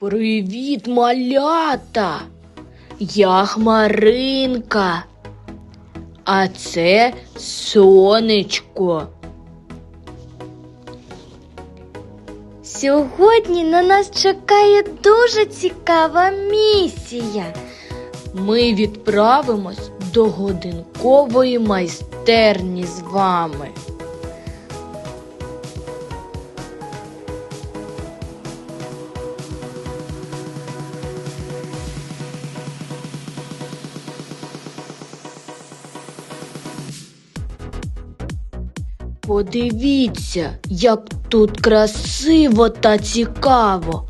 Привіт, малята! Я Хмаринка, а це сонечко. Сьогодні на нас чекає дуже цікава місія. Ми відправимось до годинкової майстерні з вами. Подивіться, як тут красиво та цікаво.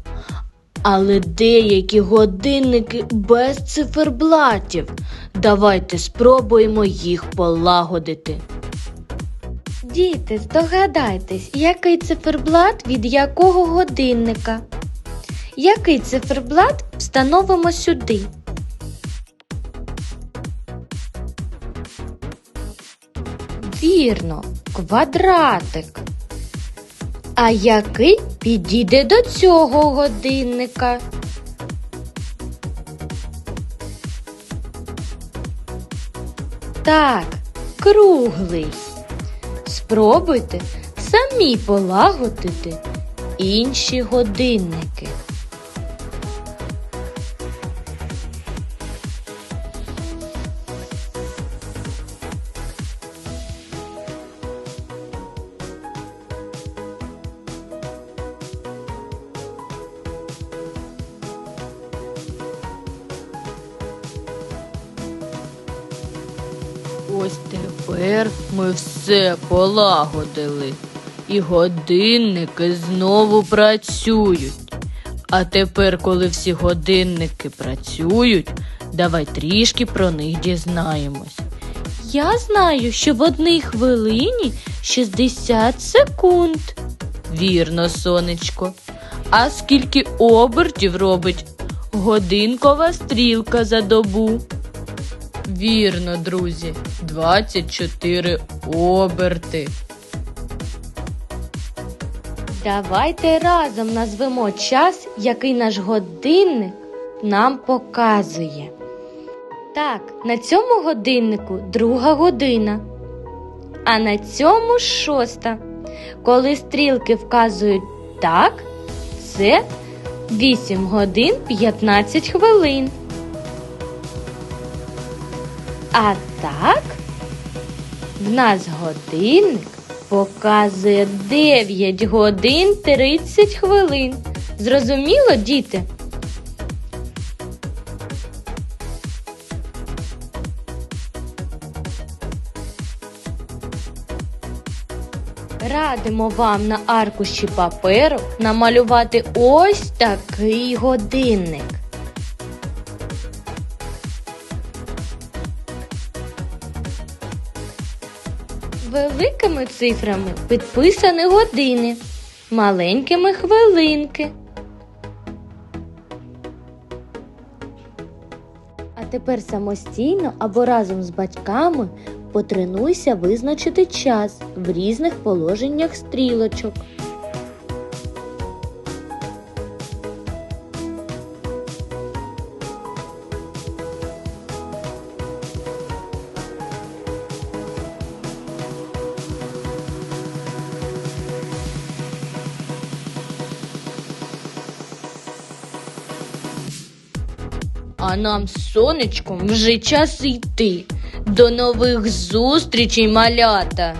Але деякі годинники без циферблатів. Давайте спробуємо їх полагодити. Діти, здогадайтесь, який циферблат від якого годинника? Який циферблат встановимо сюди? Вірно, квадратик. А який підійде до цього годинника? Так, круглий. Спробуйте самі полагодити інші годинники. Ось тепер ми все полагодили. І годинники знову працюють. А тепер, коли всі годинники працюють, давай трішки про них дізнаємось. Я знаю, що в одній хвилині 60 секунд. Вірно, сонечко. А скільки обертів робить годинкова стрілка за добу? Вірно, друзі, 24 оберти. Давайте разом назвемо час, який наш годинник нам показує. Так, на цьому годиннику друга година, а на цьому шоста. Коли стрілки вказують так, це 8 годин 15 хвилин. А так, в нас годинник показує 9 годин 30 хвилин. Зрозуміло, діти? Радимо вам на аркуші паперу намалювати ось такий годинник. Великими цифрами підписані години, маленькими хвилинки. А тепер самостійно або разом з батьками потренуйся визначити час в різних положеннях стрілочок. А нам з сонечком вже час йти. До нових зустрічей, малята!